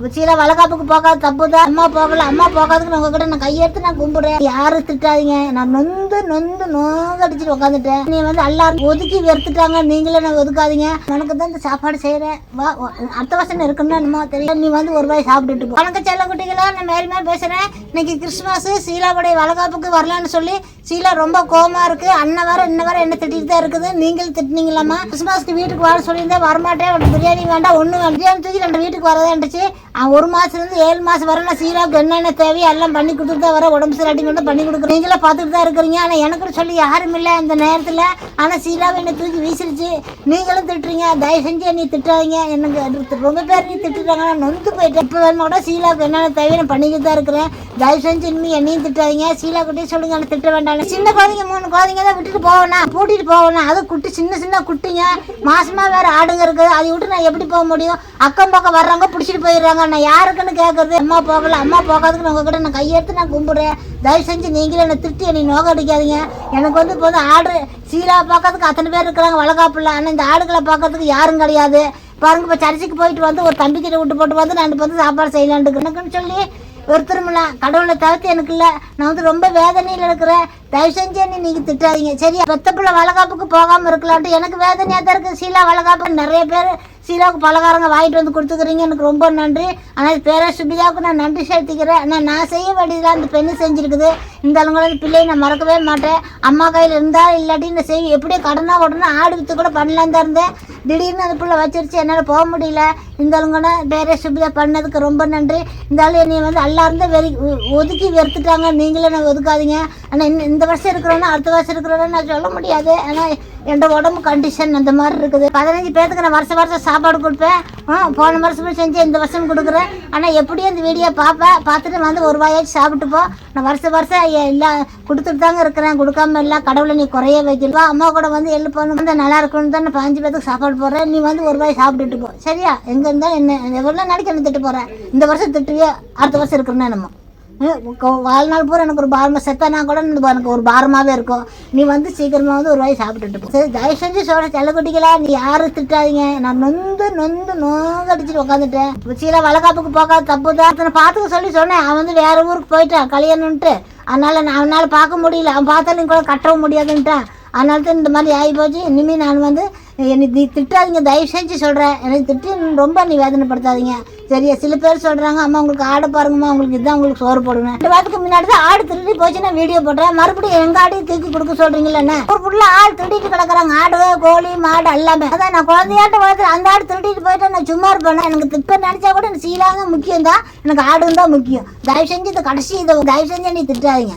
சீலா வளகாப்புக்கு போகாத தப்பு தான் அம்மா போகல அம்மா போகாதுக்கு நான் உங்ககிட்ட நான் கையெடுத்து நான் கும்பிடுறேன். யாரும் திட்டாதீங்க. நான் நொந்து நொந்து நோங்கடிச்சிட்டு உட்காந்துட்டேன் நீ வந்து எல்லாரும் ஒதுக்கி வெறுத்துட்டாங்க. நீங்களே நான் ஒதுக்காதீங்க. உனக்கு தான் இந்த சாப்பாடு செய்கிறேன் வா அடுத்த வருஷம் இருக்குன்னு என்னமோ தெரியும் நீ வந்து ஒரு ரூபாய் சாப்பிட்டுட்டு வணக்கம் செல்ல குட்டிகளா நான் மேலுமே பேசுகிறேன் இன்னைக்கு கிறிஸ்துமஸ் சீலாவுடைய வளகாப்புக்கு வரலான்னு சொல்லி சீலா ரொம்ப கோமா இருக்கு. அண்ணன் வர இன்ன வர என்ன திட்டிட்டு தான் இருக்குது. நீங்களும் திட்டினீங்களாமா கிறிஸ்மஸ்க்கு வீட்டுக்கு வர சொல்லியிருந்தேன். வரமாட்டேன். உனக்கு பிரியாணி வேண்டாம் ஒன்றும் பிரியாணி தூக்கி ரெண்டு வீட்டுக்கு வரதான்ட்டுச்சு அவன் ஒரு மாசத்துலேருந்து ஏழு மாசம் வர நான் சீலாவுக்கு என்னென்ன தேவையோ எல்லாம் பண்ணி கொடுத்துட்டு தான் வர. உடம்பு சரி கொண்டு பண்ணி கொடுக்குறேன். நீங்களும் பார்த்துட்டு தான் இருக்கிறீங்க. ஆனால் எனக்கு சொல்லி யாரும் இல்லை அந்த நேரத்தில். ஆனால் சீலாவை என்னை தூக்கி வீசிருச்சு. நீங்களும் திட்டுறீங்க. தயவு செஞ்சு என்னை திட்டாதீங்க. எனக்கு ரொம்ப பேர் நீ திட்டுறாங்க. நான் நொந்து போயிட்டேன். இப்போ வேணுமா கூட சீலாவுக்கு என்னென்ன தேவையோ நான் பண்ணிக்கிட்டு தான் இருக்கிறேன். தயவு செஞ்சு இனிமே என்னையும் திட்டாதீங்க. சீலா கிட்டே சொல்லுங்க. எனக்கு திட்ட வேண்டாம் சின்ன குழந்தைங்க மூணு குழந்தைங்க தான் விட்டுட்டு போவேனா பூட்டிட்டு போவேனா அது குட்டி சின்ன சின்ன குட்டிங்க. மாசமா வேற ஆடுங்க இருக்குது. அதை விட்டு நான் எப்படி போக முடியும்? அக்கம் பக்கம் வர்றவங்க பிடிச்சிட்டு போயிடுறாங்க. நான் யாருக்குன்னு கேட்கறது அம்மா போகல அம்மா போகாதுன்னு உங்ககிட்ட நான் கையெடுத்து நான் கும்பிடுறேன். தயவு செஞ்சு நீங்களே என்னை திருப்தி என்னை நோக்க அடிக்காதீங்க எனக்கு வந்து இப்போ வந்து ஆடு சீலா பார்க்கறதுக்கு அத்தனை பேர் இருக்கிறாங்க வளகாப்புல. ஆனால் இந்த ஆடுகளை பார்க்கறதுக்கு யாரும் கிடையாது. பாருங்க இப்போ சர்ச்சுக்கு போயிட்டு வந்து ஒரு தம்பி கிட்ட விட்டு போட்டு வந்து நான் இப்போ வந்து சாப்பாடு செய்யலான்ட்டு எனக்குன்னு சொல்லி ஒருத்தரும் இல்லை கடவுளை தவிர்த்து எனக்கு இல்லை. நான் வந்து ரொம்ப வேதனையில் இருக்கிறேன். தயவு செஞ்சு என்ன நீங்கள் திட்டாதீங்க. சரியா? பெத்த பிள்ளை வளகாப்புக்கு போகாமல் இருக்கலான்ட்டு எனக்கு வேதனையாக தான் இருக்குது சீலா வளகாப்பு நிறைய பேர் சீலாவுக்கு பலகாரங்க வாங்கிட்டு வந்து கொடுத்துக்கிறீங்க. எனக்கு ரொம்ப நன்றி. ஆனால் பேரா சுபிதாவுக்கு நான் நன்றி செலுத்திக்கிறேன். ஆனால் நான் செய்ய வேண்டியதில் அந்த பெண்ணு செஞ்சுருக்குது. இந்த அளவுங்களோட பிள்ளையை நான் மறக்கவே மாட்டேன். அம்மா கையில் இருந்தால் இல்லாட்டி இந்த செய்ய எப்படியோ கடனா உடனே ஆடு வித்து கூட பண்ணலான் தான் இருந்தேன். திடீர்னு அந்த பிள்ளை வச்சிருச்சு. என்னால் போக முடியல. இந்த அளவுங்கன பேரே சுபிதா பண்ணதுக்கு ரொம்ப நன்றி. இந்த ஆள் என்னை வந்து எல்லாரும் வெறி ஒதுக்கி வெறுத்துட்டாங்க. நீங்களே நான் ஒதுக்காதீங்க. ஆனால் இந்த இந்த வருஷம் இருக்கிறோன்னா அடுத்த வருஷம் இருக்கிறோன்னு நான் சொல்ல முடியாது. ஏன்னா என் உடம்பு கண்டிஷன் அந்த மாதிரி இருக்குது. பதினஞ்சு பேர்த்துக்கு நான் வருஷம் வருஷம் சாப்பாடு கொடுப்பேன். போன வருஷமும் செஞ்சு இந்த வருஷம் கொடுக்குறேன். ஆனால் எப்படியும் இந்த வீடியோ பார்ப்பேன் பார்த்துட்டு வந்து ஒரு வாயாச்சும் சாப்பிட்டு போ. நான் வருஷம் வருஷம் எல்லாம் கொடுத்துட்டு தாங்க இருக்கிறேன். கொடுக்காம இல்லை கடவுளை நீ குறைய வைக்கிறவா அம்மா கூட வந்து எள்ளு போகணும் வந்து நல்லா இருக்கணும் தான் நான் பாஞ்சு பேத்துக்கு சாப்பாடு போடுறேன். நீ வந்து ஒரு வாய் சாப்பிட்டுட்டு போ. சரியா? எங்கே இருந்தாலும் என்ன? எவ்வளோ நாளைக்கு என்ன திட்டு போகிறேன் இந்த வருஷம் திட்டுவியோ? அடுத்த வருஷம் இருக்கிறேன்னு என்னமோ? வாழ்நாள் பூரா எனக்கு ஒரு பாரமாக செத்தனா கூட எனக்கு ஒரு பாரமாகவே இருக்கும். நீ வந்து சீக்கிரமாக வந்து ஒரு வாய் சாப்பிட்டுட்டு சரி தயவு செஞ்சு சொல்ற செல்லக்குட்டிகளா நீ யாரும் திட்டாதீங்க. நான் நொந்து நொந்து நோங்கடிச்சிட்டு உட்காந்துட்டேன் சீலா வளகாப்புக்கு போகாத தப்பு தான் அத்தனை பார்த்துக்க சொல்லி சொன்னேன். அவன் வந்து வேறு ஊருக்கு போயிட்டான் கல்யாணம்ன்ட்டு அதனால் நான் அவனால் பார்க்க முடியல. அவன் பார்த்தாலும் கூட கட்டவும் முடியாதுன்ட்டான். அதனால தான் இந்த மாதிரி ஆகி போச்சு. இனிமேல் நான் வந்து என்னை நீ திட்டாதீங்க தயவு செஞ்சு சொல்கிறேன் எனக்கு திட்டி ரொம்ப நீ வேதனைப்படுத்தாதீங்க சரியா? சில பேர் சொல்கிறாங்க அம்மா உங்களுக்கு ஆடை பாருங்கம்மா உங்களுக்கு இதுதான் உங்களுக்கு சோறு போடுவேன். ரெண்டு வாரத்துக்கு முன்னாடி தான் ஆடு திருடி போச்சு நான் வீடியோ போட்டேன். மறுபடியும் எங்கள் ஆடையும் தூக்கி கொடுக்க சொல்கிறீங்களே ஒரு புள்ள ஆடு திருடிட்டு கிடக்குறாங்க. ஆடு கோழி மாடு எல்லாமே. அதான் நான் குழந்தையாட்ட வளர்த்து அந்த ஆடு திருடிட்டு போயிட்டு நான் சும்மா இருப்பேன் எனக்கு திட்டம் நினச்சா கூட எனக்கு சீலாங்க முக்கியம் தான் எனக்கு ஆடும் தான் முக்கியம். தயவு செஞ்சு இந்த கடைசி இதை தயவு செஞ்சு நீ திட்டாதீங்க.